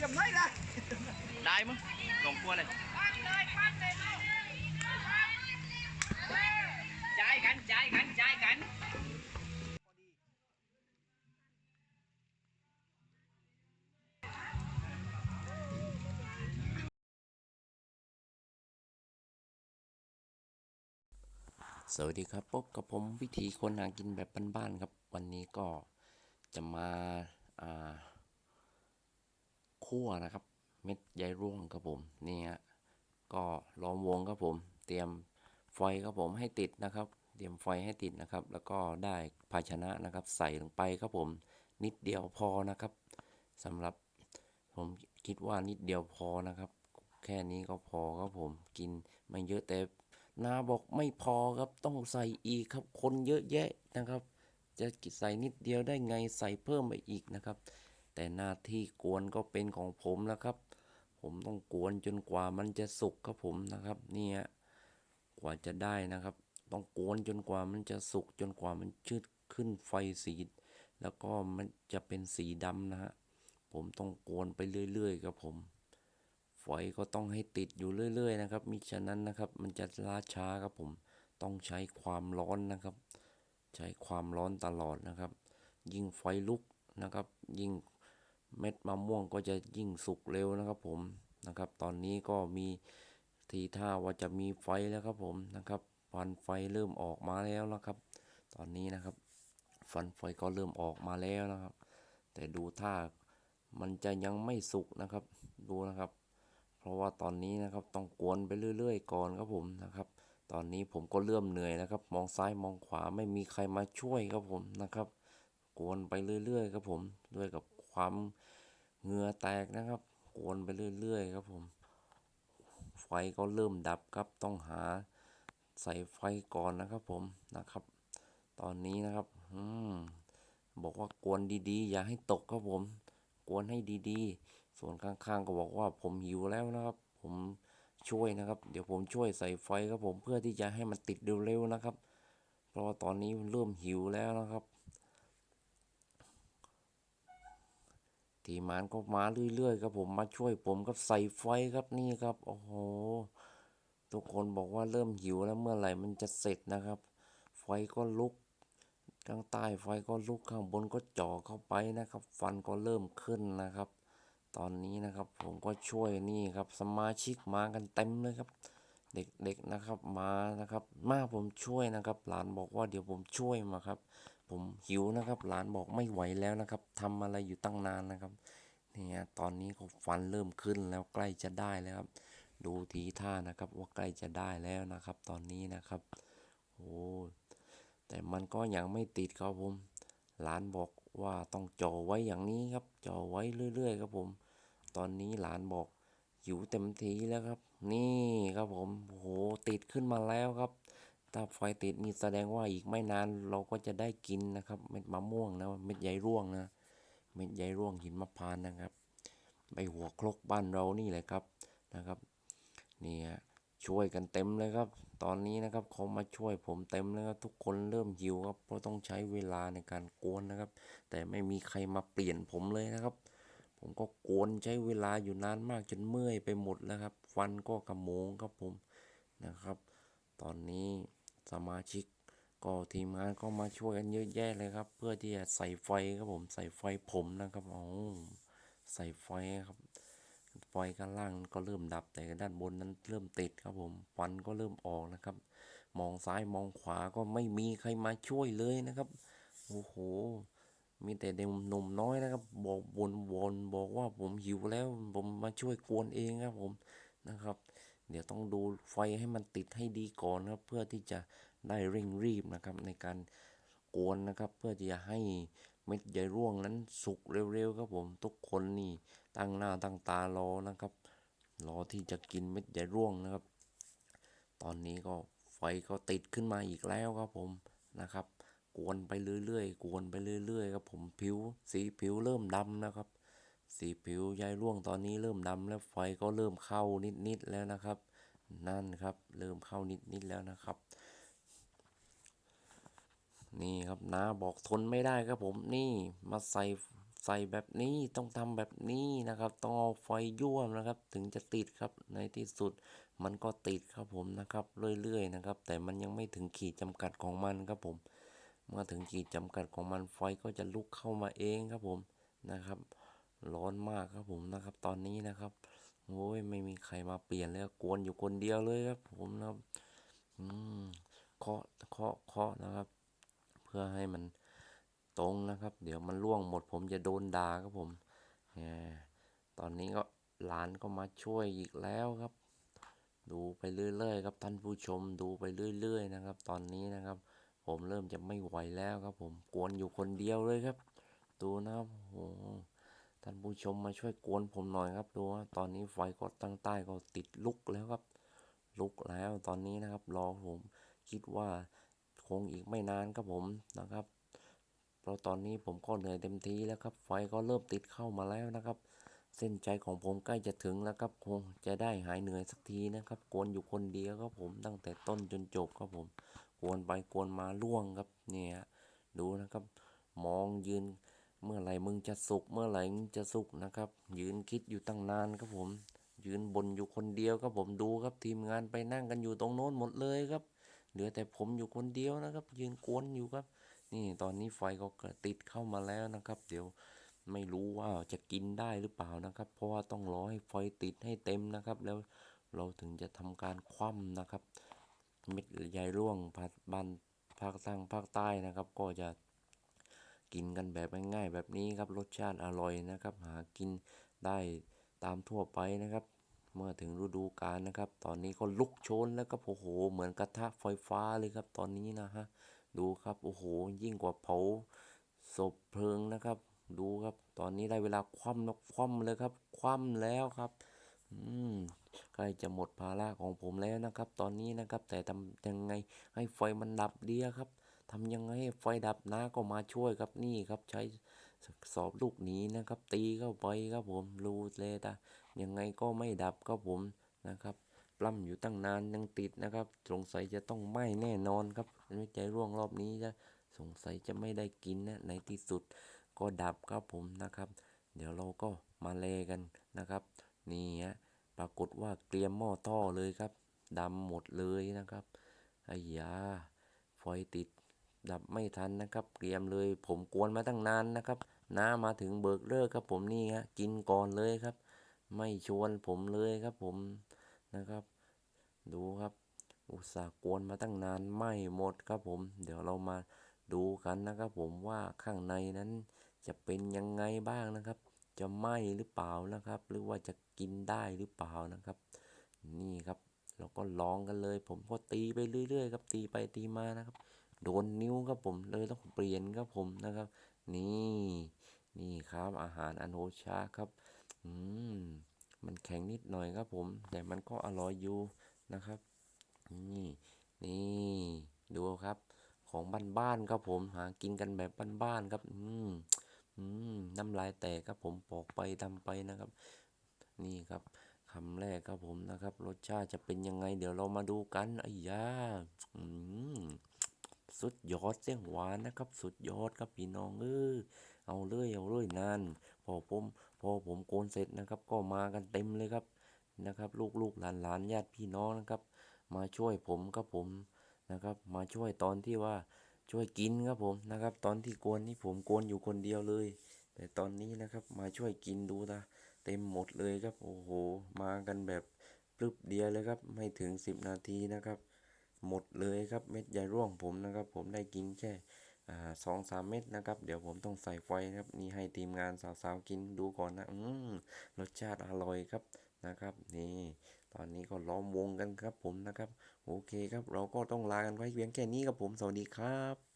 ยี่ยมเลยนะได้มั้งลงกลัวเลยจ่ายกันจ่ายกันจ่ายกันสวัสดีครับพบกับผมวิธีคนหากินแบบบ้านๆครับ วันนี้ก็จะมาอ่า คั่วนะครับ เม็ดใยร่วงครับผมนี่ฮะก็ล้อมวงครับผม เตรียมไฟครับผมให้ติดนะครับ เตรียมไฟให้ติดนะครับ แล้วก็ได้ภาชนะนะครับ ใส่ลงไปครับผม นิดเดียวพอนะครับสำหรับผมคิดว่านิดเดียวพอนะครับ แค่นี้ก็พอครับผมกินไม่เยอะแต่นาบอกไม่พอครับต้องใส่อีกครับ คนเยอะแยะนะครับ จะใส่นิดเดียวได้ไงใส่เพิ่มไปอีกนะครับ แต่หน้าที่กวนก็เป็นของผมแล้วครับ ผมต้องกวนจนกว่ามันจะสุกครับผมนะครับนี่ยกว่าจะได้นะครับ ต้องกวนจนกว่ามันจะสุกจนกว่ามันชืดขึ้นไฟสีแล้วก็มันจะเป็นสีดำนะฮะผมต้องกวนไปเรื่อยๆครับผมไฟก็ต้องให้ติดอยู่เรื่อย ๆ นะครับมิฉะนั้นนะครับ มันจะล่าช้าครับผม ต้องใช้ความร้อนนะครับ ใช้ความร้อนตลอดนะครับ ยิ่งไฟลุกนะครับ ยิ่ง เม็ดมะม่วงก็จะยิ่งสุกเร็วนะครับผมนะครับ ตอนนี้ก็มีทีท่าว่าจะมีไฟแล้วครับผมนะครับฟันไฟเริ่มออกมาแล้วนะครับ ตอนนี้นะครับ ฟันไฟก็เริ่มออกมาแล้วนะครับ แต่ดูท่ามันจะยังไม่สุกนะครับ ดูนะครับ เพราะว่าตอนนี้นะครับต้องกวนไปเรื่อย ๆ ก่อนครับผมนะครับ ตอนนี้ผมก็เริ่มเหนื่อยแล้วครับ มองซ้ายมองขวาไม่มีใครมาช่วยครับผมนะครับ กวนไปเรื่อย ๆ ครับผมด้วยกับ ความเหงื่อแตกนะครับโกนไปเรื่อยๆครับผม ไฟก็เริ่มดับครับต้องหาใส่ไฟก่อนนะครับผมนะครับ ตอนนี้นะครับอืมบอกว่ากวนดีๆ อย่าให้ตกครับผม กวนให้ดีๆ ส่วนข้างๆ ก็บอกว่าผมหิวแล้วนะครับ ผมช่วยนะครับ เดี๋ยวผมช่วยใส่ไฟครับผมเพื่อที่จะให้มันติดเร็วๆนะครับ เพราะว่าตอนนี้มันเริ่มหิวแล้วนะครับ ทีมานก็มาเรื่อยๆครับผมมาช่วยผมครับใส่ไฟครับนี่ครับ โอ้โห ทุกคนบอกว่าเริ่มหิวแล้วเมื่อไหร่มันจะเสร็จนะครับ ไฟก็ลุกข้างใต้ไฟก็ลุกข้างบนก็จ่อเข้าไปนะครับ ฟันก็เริ่มขึ้นนะครับ ตอนนี้นะครับผมก็ช่วยนี่ครับสมาชิกมากันเต็มเลยครับ เด็กๆนะครับมานะครับ มาผมช่วยนะครับ หลานบอกว่าเดี๋ยวผมช่วยมาครับ ผมหิวนะครับ หลานบอกไม่ไหวแล้วนะครับทำอะไรอยู่ตั้งนานนะครับเนี่ยตอนนี้ก็ฟันเริ่มขึ้นแล้วใกล้จะได้แล้วครับ ดูทีท่านะครับว่าใกล้จะได้แล้วนะครับ ตอนนี้นะครับโอ้แต่มันก็ยังไม่ติดครับผมหลานบอกว่าต้องจ่อไว้อย่างนี้ครับจ่อไว้เรื่อยๆครับผม ตอนนี้หลานบอกหิวเต็มทีแล้วครับ นี่ครับผมโอ้โหติดขึ้นมาแล้วครับ ถ้าไฟติดนี่แสดงว่าอีกไม่นานเราก็จะได้กินนะครับ เม็ดมะม่วงนะเม็ดใยร่วงนะเม็ดใยร่วงหินมะพร้านนะครับใบหัวครกบ้านเรานี่แหละครับนะครับนี่ฮะช่วยกันเต็มเลยครับ ตอนนี้นะครับเขามาช่วยผมเต็มเลยครับทุกคนเริ่มหิวครับเพราะต้องใช้เวลาในการกวนนะครับ แต่ไม่มีใครมาเปลี่ยนผมเลยนะครับ ผมก็กวนใช้เวลาอยู่นานมากจนเมื่อยไปหมดแล้วครับ ฟันก็กระโมงครับผมนะครับ ตอนนี้ สมาชิกก็ทีมงานก็มาช่วยกันเยอะแยะเลยครับ เพื่อที่จะใส่ไฟครับผมใส่ไฟผมนะครับโอ๋อใส่ไฟครับ ไฟข้างล่างก็เริ่มดับแต่ด้านบนนั้นเริ่มติดครับผมฟันก็เริ่มออกนะครับ มองซ้ายมองขวาก็ไม่มีใครมาช่วยเลยนะครับโอ้โหมีแต่เด็กหนุ่มน้อยนะครับ บอกบนบนบอกว่าผมหิวแล้ว ผมมาช่วยกวนเองครับผมนะครับ เดี๋ยวต้องดูไฟให้มันติดให้ดีก่อนครับเพื่อที่จะได้เร่งรีบนะครับในการกวนนะครับเพื่อที่จะให้เม็ดใยร่วงนั้นสุกเร็วๆครับผมทุกคนนี่ตั้งหน้าตั้งตารอนะครับรอที่จะกินเม็ดใยร่วงนะครับ ตอนนี้ก็ไฟก็ติดขึ้นมาอีกแล้วครับผมนะครับ กวนไปเรื่อยๆ กวนไปเรื่อยๆครับผมผิวสีผิวเริ่มดำนะครับ สีผิวใยร่วงตอนนี้เริ่มดำแล้วไฟก็เริ่มเข้านิดๆแล้วนะครับ นั่นครับเริ่มเข้านิดๆแล้วนะครับ นี่ครับน้าบอกทนไม่ได้ครับผมนี่มาใส่ใส่แบบนี้ต้องทำแบบนี้นะครับต้องเอาไฟย่วนะครับ ถึงจะติดครับในที่สุดมันก็ติดครับผมนะครับ เรื่อยๆนะครับ แต่มันยังไม่ถึงขีดจำกัดของมันครับผม เมื่อถึงขีดจำกัดของมันไฟก็จะลุกเข้ามาเองครับผมนะครับ ร้อนมากครับผมนะครับ ตอนนี้นะครับโอ้ยไม่มีใครมาเปลี่ยนแล้วกวนอยู่คนเดียวเลยครับ ผมนะครับอืมเคาะเคาะเคาะนะครับ เพื่อให้มันตรงนะครับ เดี๋ยวมันล่วงหมด ผมจะโดนด่าครับผมแหตอนนี้ก็หลานก็มาช่วยอีกแล้วครับ ดูไปเรื่อยๆครับท่านผู้ชมดูไปเรื่อย ๆ นะครับ ตอนนี้นะครับ ผมเริ่มจะไม่ไหวแล้วครับ ผมกวนอยู่คนเดียวเลยครับ ดูนะครับโอ้ ท่านผู้ชมมาช่วยกวนผมหน่อยครับ ดูว่าตอนนี้ไฟก็ตั้งใต้ก็ติดลุกแล้วครับ ลุกแล้วตอนนี้นะครับ รอผมคิดว่าคงอีกไม่นานครับผมนะครับ เพราะตอนนี้ผมก็เหนื่อยเต็มทีแล้วครับ ไฟก็เริ่มติดเข้ามาแล้วนะครับ เส้นใจของผมใกล้จะถึงแล้วครับ คงจะได้หายเหนื่อยสักทีนะครับ กวนอยู่คนเดียวครับผม ตั้งแต่ต้นจนจบครับผม กวนไปกวนมาล่วงครับ เนี่ย ดูนะครับ มองยืน เมื่อไหร่มึงจะสุกเมื่อไหร่มึงจะสุกนะครับ ยืนคิดอยู่ตั้งนานครับผม ยืนบนอยู่คนเดียวครับผมดูครับทีมงานไปนั่งกันอยู่ตรงโน้นหมดเลยครับ เหลือแต่ผมอยู่คนเดียวนะครับ ยืนกวนอยู่ครับ นี่ตอนนี้ไฟก็ติดเข้ามาแล้วนะครับ เดี๋ยวไม่รู้ว่าจะกินได้หรือเปล่านะครับ เพราะว่าต้องรอให้ไฟติดให้เต็มนะครับ แล้วเราถึงจะทำการคว่ำนะครับ เม็ดใยร่วงภาคบ้านภาคทางภาคใต้นะครับ ก็จะ กินกันแบบง่ายๆแบบนี้ครับรสชาติอร่อยนะครับ หากินได้ตามทั่วไปนะครับ เมื่อถึงฤดูกาลนะครับ ตอนนี้ก็ลุกโชนแล้วก็โอ้โห เหมือนกระทะไฟฟ้าเลยครับ ตอนนี้นะฮะดูครับโอ้โห ยิ่งกว่าเผาศพเพลิงนะครับ ดูครับ ตอนนี้ได้เวลาคว่ำนกคว่ำเลยครับ คว่ำแล้วครับอืมใกล้จะหมดภาระของผมแล้วนะครับ ตอนนี้นะครับ แต่ทำยังไงให้ไฟมันดับเดียครับ ทำยังไงไฟดับนะก็มาช่วยครับนี่ครับใช้สอบลูกหนีนะครับ ตีเข้าไปครับผมรูเลตายังไงก็ไม่ดับครับผมนะครับปล้ำอยู่ตั้งนานยังติดนะครับ สงสัยจะต้องไหม้แน่นอนครับไม่ใจร่วงรอบนี้จะสงสัยจะไม่ได้กินนะในที่สุดก็ดับครับผมนะครับ เดี๋ยวเราก็มาเลกันนะครับนี่ฮะปรากฏว่าเกรียมหม้อท่อเลยครับดำหมดเลยนะครับไอ้ยาไฟติด ดับไม่ทันนะครับ เกรียมเลย ผมกวนมาตั้งนานนะครับ น้ามาถึงเบิกเลิกครับ ผมนี่ฮะกินก่อนเลยครับ ไม่ชวนผมเลยครับ ผมนะครับ ดูครับ อุตส่าห์กวนมาตั้งนานไม่หมดครับผม เดี๋ยวเรามาดูกันนะครับผมว่าข้างในนั้นจะเป็นยังไงบ้างนะครับ จะไหม้หรือเปล่านะครับ หรือว่าจะกินได้หรือเปล่านะครับ นี่ครับ เราก็ลองกันเลย ผมก็ตีไปเรื่อย ๆ ครับตีไปตีมานะครับ โดนนิ้วครับผมเลยต้องเปลี่ยนครับผมนะครับ นี่นี่ครับอาหารอันโอชาครับ อืมมันแข็งนิดหน่อยครับผม แต่มันก็อร่อยอยู่นะครับ นี่นี่ดูครับ ของบ้านๆครับผม หากินกันแบบบ้านๆครับ อืมอืมน้ำลายแตกครับผมปอกไปทำไปนะครับ นี่ครับคำแรกครับผมนะครับ รสชาติจะเป็นยังไง เดี๋ยวเรามาดูกันไอ้ยาอืม สุดยอดเสียงหวานนะครับ สุดยอดครับพี่น้องเออเอาเลยเอาเลยนานพอผมพอผมโกนเสร็จนะครับ ก็มากันเต็มเลยครับนะครับ ลูกๆหลานๆญาติพี่น้องนะครับ มาช่วยผมครับผมนะครับ มาช่วยตอนที่ว่าช่วยกินครับผมนะครับ ตอนที่โกนนี่ผมโกนอยู่คนเดียวเลย แต่ตอนนี้นะครับมาช่วยกินดูนะเต็มหมดเลยครับโอ้โห มากันแบบปรึบเดียวเลยครับ ไม่ถึง 10 นาทีนะครับ หมดเลยครับเม็ดใยร่วงผมนะครับ ผมได้กินแค่สองสามเม็ดนะครับ เดี๋ยวผมต้องใส่ไฟครับ นี่ให้ทีมงานสาวๆกินดูก่อนนะอืมรสชาติอร่อยครับนะครับ นี่ตอนนี้ก็ล้อมวงกันครับผมนะครับ โอเคครับ เราก็ต้องลากันไว้เพียงแค่นี้ครับผมสวัสดีครับ